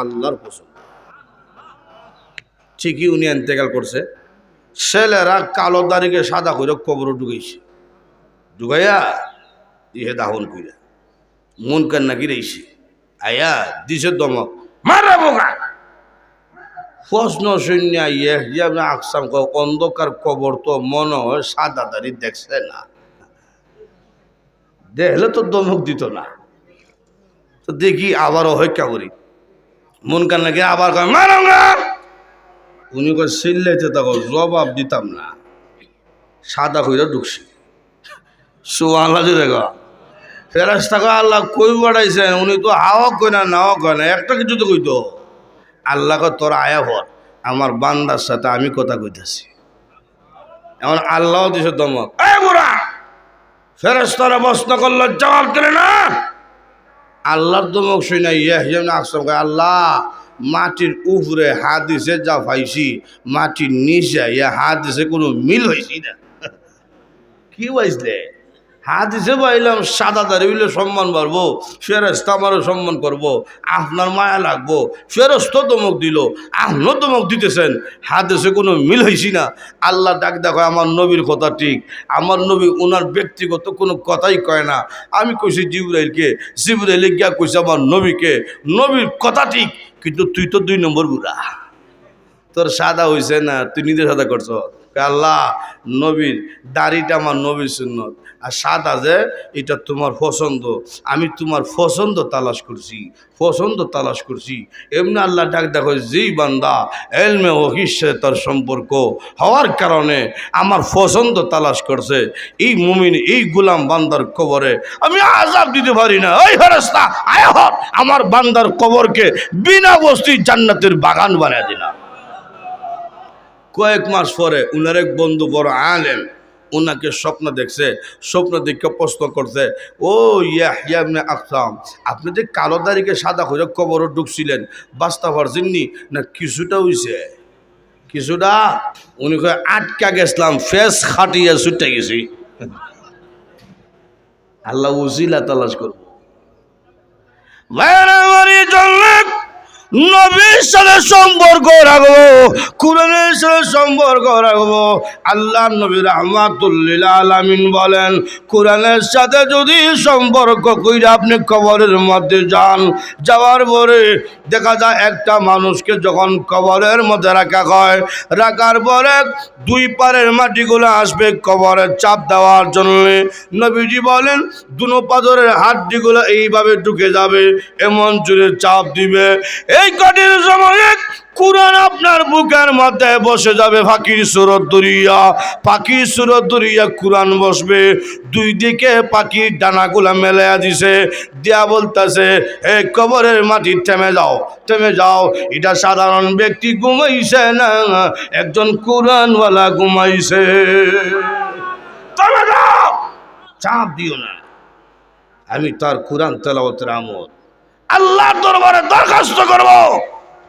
আল্লাহর পছন্দ ঠিকই উনি এন্তেকাল করছে। ছেলেরা কালো দাড়িকে সাদা করে কবর ঢুকাইছে। ঢুকাইয়া দিয়ে দাহন কইরা, মন কান নাকি রইছে? আয়া, দিছে দমক। মারা বোকা! প্রশ্ন শূন্য ইয়ে যে আপনি আকসাম অন্ধকার কবর তো মনে হয় সাদা দাড়ি দেখছে না। দেখলে তো দমক দিত না। তো দেখি আবারও হত্যা করি। মন কান আবার কয় মারো না উনি কয়, সিল্লাইতে থাকো, জবাব দিতাম না। সাদা কইরা ঢুকছি। সুবাহ দেখা ফেরাস্তা কয়, আল্লাহ কই বাড়াইছেন উনি তো হাওয়া কই না, নাওয়া কয় না, একটা কিছু তো কইতো। আল্লাহ কয়, তোর আয়া হর আমার বান্দার সাথে আমি কথা কইতাছি। এমন আল্লাহ দিছে দমক। এ বুড়া ফেরেস্তারা প্রশ্ন করল, জবাব দিলে না? আল্লাহর দমক ইয়ে যেমন আকসাম কয়, আল্লাহ, মাটির উপরে হাত দিছে যা পাইছি, মাটির নিচে, ইয়া হাত দিছে কোনো মিল হয়েছি না। কি পাইছিলে হাত দিছে পাইলাম সাদা দাঁড়িয়ে সম্মান পারব ফেরস্ত আমারও সম্মান করব, আপনার মায়া লাগবো ফেরস্ত দমক দিল আপনিও দমক দিতেছেন। হাত দিছে কোনো মিল হয়েছি না। আল্লাহ ডাক দেখো, আমার নবীর কথা ঠিক, আমার নবী ওনার ব্যক্তিগত কোনো কথাই কয় না। আমি কইছি জিবরাইলকে, জিবরাইলে গিয়া কইছি আমার নবীকে, নবীর কথা ঠিক, কিন্তু তুই তো দুই নম্বর বুড়া। তোর সাদা হইছে না, তুই নিজের সাদা করছ? আল্লাহ? নবীর। দাড়িটা আমার নবীর সুন্নত। আর সাদা যে এটা তোমার পছন্দ। আমি তোমার পছন্দ তালাশ করছি। পছন্দ তালাশ করছি। এমনি আল্লাহ ডাক দেখো যেই বান্দা, এলমে হকিসে তার সম্পর্ক? হওয়ার কারণে আমার পছন্দ তালাশ করছে। এই মুমিন, এই গুলাম বান্দার কবরে আমি আজাব দিতে পারি না। ওই ফেরস্তা আয় হর আমার বান্দার কবরকে বিনা বস্তি জান্নাতের বাগান বানিয়ে দিলাম কয়েক মাস পরে উনার এক বন্ধু বড় আলেম ওনাকে স্বপ্ন দেখছে, স্বপ্ন দেখে প্রশ্ন করছে, ও ইয়া ইয়াবনে আকসাম আপনি যে কালো দাড়িকে সাদা করে কবর ঢুকছিলেন, বাস্তা পারছেননি না, কিছুটা হইছে। কিছুটা? উনি কয়, আটকা গেছিলাম, ফেস খাটিয়ে ছুটে গেছি। আল্লাহ উজিলা তালাশ করব। নবীর সাথে সম্পর্ক রাখব, কোরআনের সাথে সম্পর্ক রাখব। আল্লাহ নবী রহমাতুল্লিল আলামিন বলেন, কোরআনের সাথে যদি সম্পর্ক কইরা আপনি কবরের মধ্যে যান, যাওয়ার পরে দেখা যায় একটা মানুষকে যখন কবরের মধ্যে রাখা হয়, রাখার পরে দুই পারের মাটিগুলো আসবে কবরের চাপ দেওয়ার জন্য। নবীজি বলেন, দুনো পাথরের হাড্ডিগুলো এইভাবে ঢুকে যাবে, এমন জোরে চাপ দিবে। এই কঠিন সময়ে কোরআন আপনার বুকের মধ্যে বসে যাবে ফাঁকির সুরত দরিয়া। পাখির সুরত দরিয়া কোরআন বসবে। দুই দিকে পাখির ডানাগুলা মেলাইয়া দিছে। দিয়া বলতেছে হে কবরের মাটি থেমে যাও থেমে যাও। এটা সাধারণ ব্যক্তি ঘুমাইছে না, একজন কোরআনওয়ালা ঘুমাইছে। চাপ দিও না। আমি তার কোরআন তেলাওয়াতের আমল আল্লাহর দরবারে দরখাস্ত করব।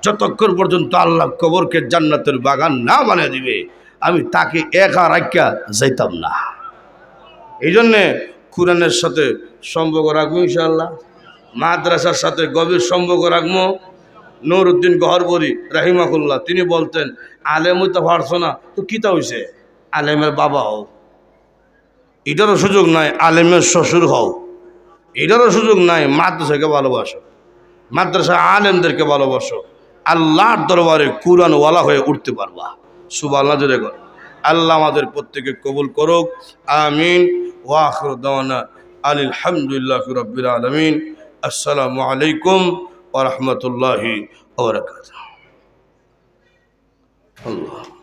যতক্ষণ পর্যন্ত আল্লাহ কবরকে জান্নাতের বাগান না বানিয়ে দিবে, আমি তাকে একা রাখা যাইতাম না। এই জন্যে কোরআনের সাথে সম্পর্ক রাখব ইনশাআল্লাহ। মাদ্রাসার সাথে গভীর সম্পর্ক রাখব। নুরুদ্দিন গহরবরি রাহিমাকুল্লাহ তিনি বলতেন, আলেম তো পারছ না, তো কিতা হইছে? আলেমের বাবা হও। এটারও সুযোগ নাই, আলেমের শ্বশুর হও। এটারও সুযোগ নাই, মাদ্রাসাকে ভালোবাসো। মাদ্রাসা আলেমদেরকে ভালোবাসো। আল্লাহর দরবারে কুরআনওয়ালা হয়ে উঠতে পারবা। সুবাহ জোরে কর। আল্লাহ আমাদের প্রত্যেকে কবুল করুক। আমিন। ওয়াখর দাওয়ানা আলহামদুলিল্লাহ রব্বিল আলমিন। আসসালামু আলাইকুম ওরহমতুল্লাহি ওবরাকাত আল্লাহ।